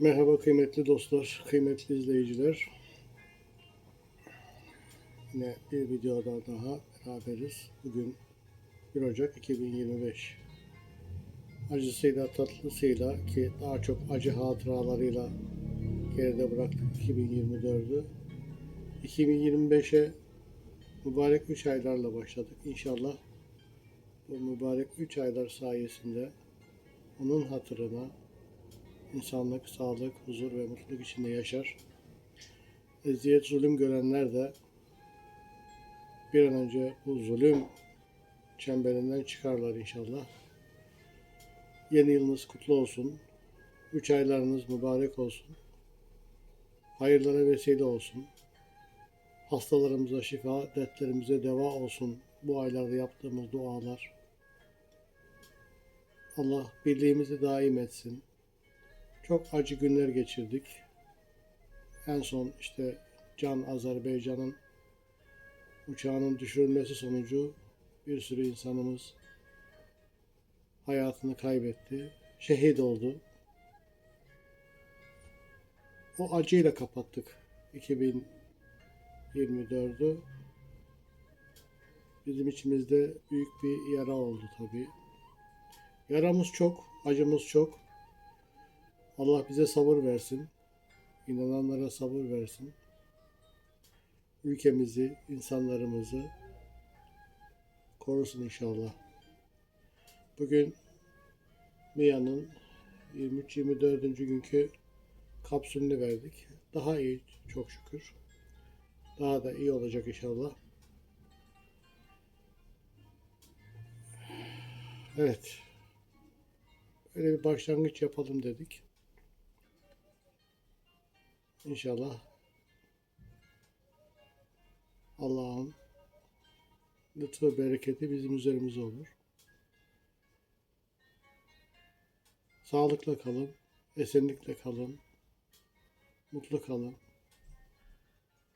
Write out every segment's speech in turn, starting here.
Merhaba kıymetli dostlar, kıymetli izleyiciler. Yine bir videoda daha beraberiz. Bugün 1 Ocak 2025. Acısıyla tatlısıyla ki daha çok acı hatıralarıyla geride bıraktık 2024'ü. 2025'e mübarek 3 aylarla başladık. İnşallah bu mübarek 3 aylar sayesinde onun hatırına insanlık, sağlık, huzur ve mutluluk içinde yaşar. Eziyet, zulüm görenler de bir an önce bu zulüm çemberinden çıkarlar inşallah. Yeni yılınız kutlu olsun. Üç aylarınız mübarek olsun. Hayırlara vesile olsun. Hastalarımıza şifa, dertlerimize deva olsun. Bu aylarda yaptığımız dualar. Allah birliğimizi daim etsin. Çok acı günler geçirdik. En son işte Can Azerbaycan'ın uçağının düşürülmesi sonucu bir sürü insanımız hayatını kaybetti. Şehit oldu. O acıyla kapattık 2024'ü. Bizim içimizde büyük bir yara oldu tabii. Yaramız çok, acımız çok. Allah bize sabır versin. İnananlara sabır versin. Ülkemizi, insanlarımızı korusun inşallah. Bugün MİA'nın 23-24. günkü kapsülünü verdik. Daha iyi çok şükür. Daha da iyi olacak inşallah. Evet. Böyle bir başlangıç yapalım dedik. İnşallah Allah'ın lütfu bereketi bizim üzerimize olur. Sağlıkla kalın, esenlikle kalın, mutlu kalın.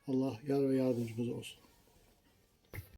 Allah yar ve yardımcımız olsun.